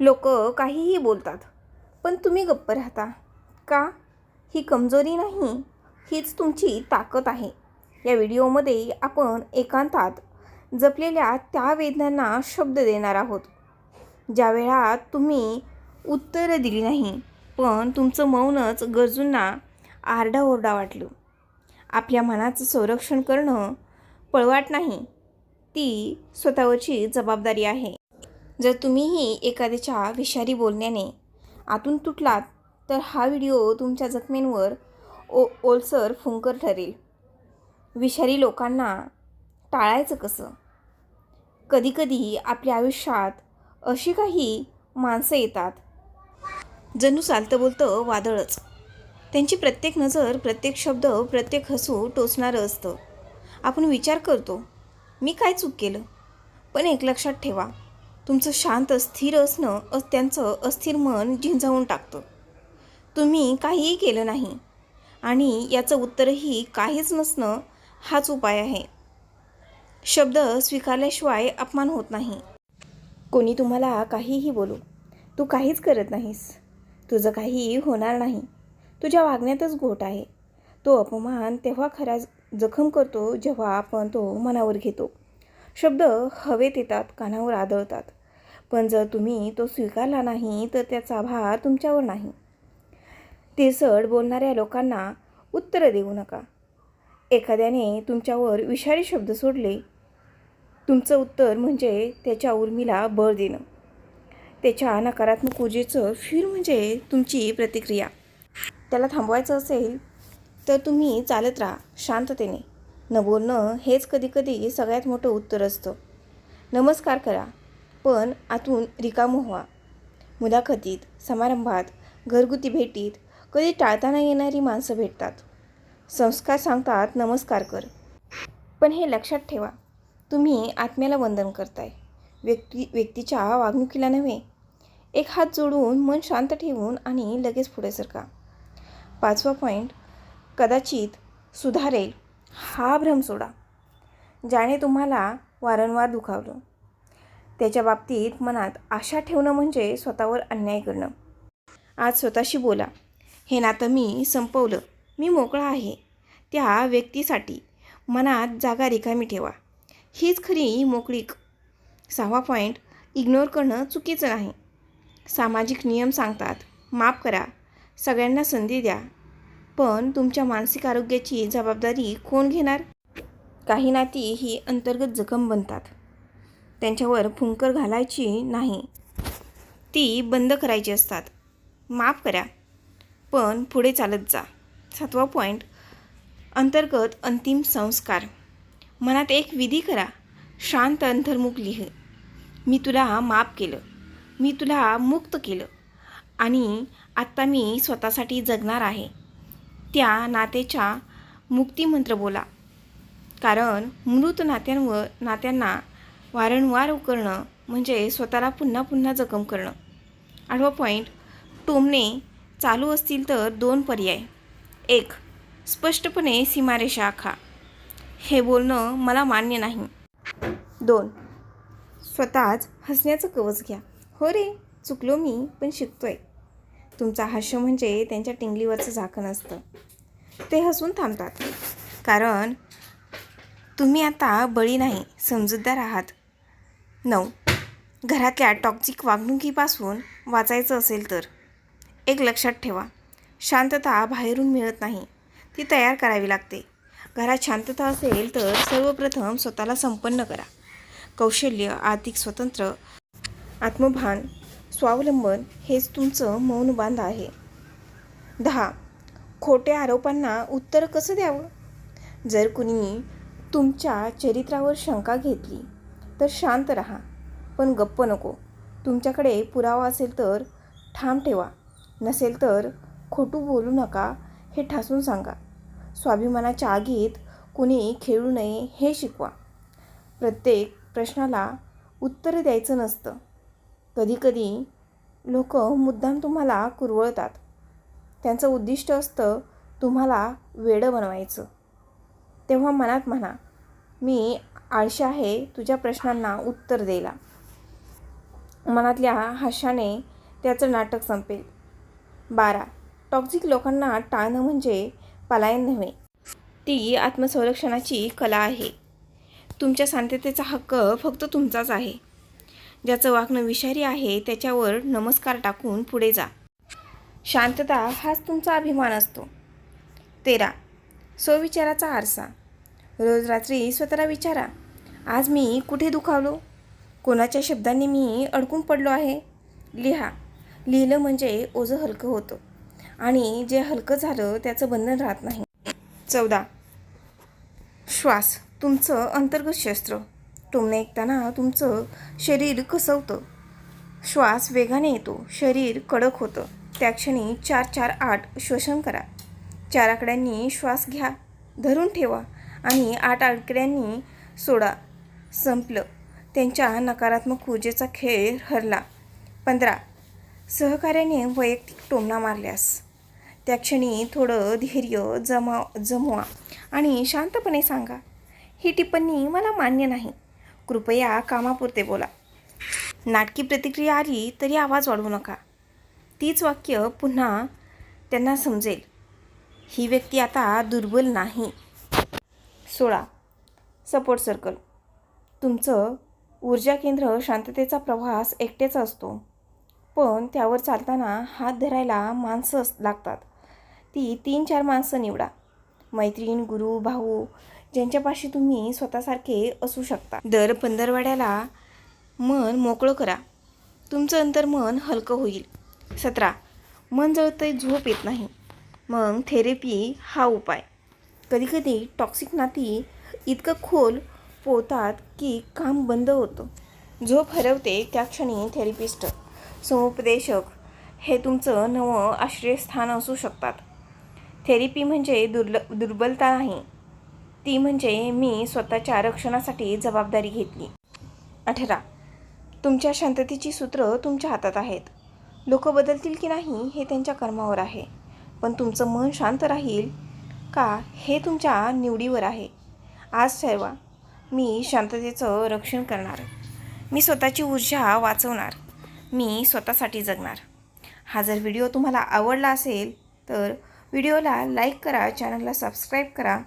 लोक काहीही बोलतात. पण तुम्ही गप्प राहता. का? ही कमजोरी नाही हीच तुमची ताकद आहे. या व्हिडिओमध्ये आपण एकांतात जपलेल्या त्या वेदनांना शब्द देणार आहोत. ज्या वेळात तुम्ही उत्तरं दिली नाही पण तुमचं मौनच गरजूंना आरडाओरडा वाटलं. आपल्या मनाचं संरक्षण करणं पळवाट नाही ती स्वतःवरची जबाबदारी आहे. जर तुम्हीही एखाद्याच्या विषारी बोलण्याने आतून तुटलात तर हा व्हिडिओ तुमच्या जखमेंवर ओ ओलसर फुंकर ठरेल. विषारी लोकांना टाळायचं कसं? कधीकधी आपल्या आयुष्यात अशी काही माणसं येतात जणू चालतं बोलतं वादळच. त्यांची प्रत्येक नजर प्रत्येक शब्द प्रत्येक हसू टोचणारं असतं. आपण विचार करतो मी काय चूक केलं? पण एक लक्षात ठेवा तुमचं शांत स्थिर असणं त्यांचं अस्थिर मन झिंजावून टाकतं. तुम्ही काहीही केलं नाही आणि याचं उत्तरही काहीच नसणं हाच उपाय आहे. शब्द स्वीकारल्याशिवाय अपमान होत नाही. कोणी तुम्हाला काहीही बोलू तू काहीच करत नाहीस. तुझं काहीही होणार नाही. तुझ्या वागण्यातच घोट आहे. तो अपमान तेव्हा खरा जखम करतो जेव्हा आपण तो मनावर घेतो. शब्द हवेत येतात कानावर आदळतात. पण जर तुम्ही तो स्वीकारला नाही तर त्याचा भार तुमच्यावर नाही. तिरसड बोलणाऱ्या लोकांना उत्तरं देऊ नका. एखाद्याने तुमच्यावर विषारी शब्द सोडले. तुमचं उत्तर म्हणजे त्याच्या उर्मीला बळ देणं. त्याच्या नकारात्मक ऊर्जेचं फिर म्हणजे तुमची प्रतिक्रिया. त्याला थांबवायचं असेल तर तुम्ही चालत राहा शांततेने. न बोलणं हेच कधीकधी सगळ्यात मोठं उत्तर असतं. नमस्कार करा. पण आतून रिकामं व्हा मुलाखतीत समारंभात घरगुती भेटीत कधी टाळताना येणारी माणसं भेटतात. संस्कार सांगतात नमस्कार कर. पण हे लक्षात ठेवा तुम्ही आत्म्याला वंदन करताय. व्यक्ती व्यक्तीच्या वागणुकीला नव्हे एक हात जोडून मन शांत ठेवून आणि लगेच पुढे सरका. पाचवा पॉईंट कदाचित सुधारेल हा भ्रम सोडा ज्याने तुम्हाला वारंवार दुखावलं. त्याच्या बाबतीत मनात आशा ठेवणं म्हणजे स्वतःवर अन्याय करणं. आज स्वतःशी बोला. हे नातं मी संपवलं. मी मोकळा आहे. त्या व्यक्तीसाठी मनात जागा रिकामी ठेवा. हीच खरी मोकळीक सहावा पॉईंट इग्नोर करणं चुकीचं नाही. सामाजिक नियम सांगतात माफ करा. सगळ्यांना संधी द्या. पण तुमच्या मानसिक आरोग्याची जबाबदारी कोण घेणार? काही नाती ही अंतर्गत जखम बनतात. त्यांच्यावर फुंकर घालायची नाही. ती बंद करायची असतात. माफ करा. पण पुढे चालत जा. सातवा पॉईंट अंतर्गत अंतिम संस्कार. मनात एक विधी करा. शांत अंतर्मुख लिह. मी तुला माफ केलं. मी तुला मुक्त केलं. आणि आत्ता मी स्वतःसाठी जगणार आहे. त्या नातेच्या मुक्तिमंत्र बोला. कारण मृत नात्यांवर नात्यांना वारंवार उकरणं म्हणजे स्वतःला पुन्हा पुन्हा जखम करणं. आठवा पॉईंट टोमणे चालू असतील तर दोन पर्याय. एक स्पष्टपणे सीमारेषा आखा. हे बोलणं मला मान्य नाही. दोन स्वतःच हसण्याचं कवच घ्या. हो रे चुकलो मी पण शिकतोय. तुमचा हास्य म्हणजे त्यांच्या टिंगलीवरचं झाकण असतं. ते हसून थांबतात. कारण तुम्ही आता बळी नाही समजूतदार आहात. नऊ. घरातल्या टॉक्झिक वागणुकीपासून वाचायचं असेल तर एक लक्षात ठेवा. शांतता बाहेरून मिळत नाही ती तयार करावी लागते. घरात शांतता असेल तर सर्वप्रथम स्वतःला संपन्न करा. कौशल्य आर्थिक स्वतंत्र आत्मभान स्वावलंबन हेच तुमचं मौन बांध आहे. दहा. खोट्या आरोपांना उत्तर कसं द्यावं? जर कुणी तुमच्या चरित्रावर शंका घेतली तर शांत राहा. पण गप्प नको. तुमच्याकडे पुरावा असेल तर ठाम ठेवा. नसेल तर खोटू बोलू नका हे ठासून सांगा. स्वाभिमानाच्या आगीत कुणी खेळू नये हे शिकवा. प्रत्येक प्रश्नाला उत्तर द्यायचं नसतं. कधीकधी लोक मुद्दाम तुम्हाला कुरवळतात. त्यांचं उद्दिष्ट असतं तुम्हाला वेडं बनवायचं. तेव्हा मनात म्हणा मी आळशी आहे तुझ्या प्रश्नांना उत्तर द्यायला मनातल्या हाशाने त्याचं नाटक संपेल. बारा. टॉक्झिक लोकांना टाळणं म्हणजे पलायन नव्हे. ती आत्मसंरक्षणाची कला आहे. तुमच्या शांततेचा हक्क फक्त तुमचाच आहे. ज्याचं वागणं विषारी आहे त्याच्यावर नमस्कार टाकून पुढे जा. शांतता हाच तुमचा अभिमान असतो. तेरा. स्वविचाराचा आरसा. रोज रात्री स्वतःला विचारा आज मी कुठे दुखावलो? कोणाच्या शब्दांनी मी अडकून पडलो आहे? लिहा. लिहिलं म्हणजे ओझं हलकं होतं आणि जे हलकं झालं त्याचं बंधन राहत नाही. चौदा. श्वास तुमचं अंतर्गत शस्त्र. टोमणे ऐकताना तुमचं शरीर कसवतं? श्वास वेगाने येतो शरीर कडक होतं. त्या क्षणी चार चार आठ श्वसन करा. चार आकड्यांनी श्वास घ्या धरून ठेवा. आणि आठ आकड्यांनी सोडा. संपलं. त्यांच्या नकारात्मक ऊर्जेचा खेळ हरला. पंधरा. सहकार्याने वैयक्तिक टोमणा मारल्यास. त्या क्षणी थोडं धैर्य जमा जमवा आणि शांतपणे सांगा ही टिप्पणी मला मान्य नाही. कृपया कामापुरते बोला. नाटकी प्रतिक्रिया आली तरी आवाज वाढवू नका. तीच वाक्य पुन्हा त्यांना समजेल. ही व्यक्ती आता दुर्बल नाही. सोळा. Support circle. तुमचं ऊर्जा केंद्र शांततेचा प्रवास एकटेचा असतो. पण त्यावर चालताना हात धरायला माणसं लागतात. ती तीन चार माणसं निवडा. मैत्रीण गुरु भाऊ ज्यांच्यापाशी तुम्ही स्वतःसारखे असू शकता. दर पंधरवाड्याला मन मोकळं करा. तुमचं अंतर्मन हलकं होईल. सतरा. मन जळतंय झोप येत नाही. मग थेरपी हा उपाय. कधीकधी टॉक्सिक नाती इतकं खोल पोहतात की काम बंद होतं. झोप हरवते त्या क्षणी थेरपिस्ट समुपदेशक हे तुमचं नवं आश्रयस्थान असू शकतात. थेरपी म्हणजे दुर्ल दुर्बलता नाही. ती म्हणजे मी स्वतःच्या आरक्षणासाठी जबाबदारी घेतली. अठरा. तुमच्या शांततेची सूत्रं तुमच्या हातात आहेत. लोक बदलतील की नाही हे त्यांच्या कर्मावर आहे. पण तुमचं मन शांत राहील का हे तुमच्या निवडीवर आहे. आज ठरवा. मी शांततेचं रक्षण करणार. मी स्वतःची ऊर्जा वाचवणार. मी स्वतःसाठी जगणार. हा जर व्हिडिओ तुम्हाला आवडला असेल तर व्हिडिओला लाईक करा चॅनलला सबस्क्राईब करा.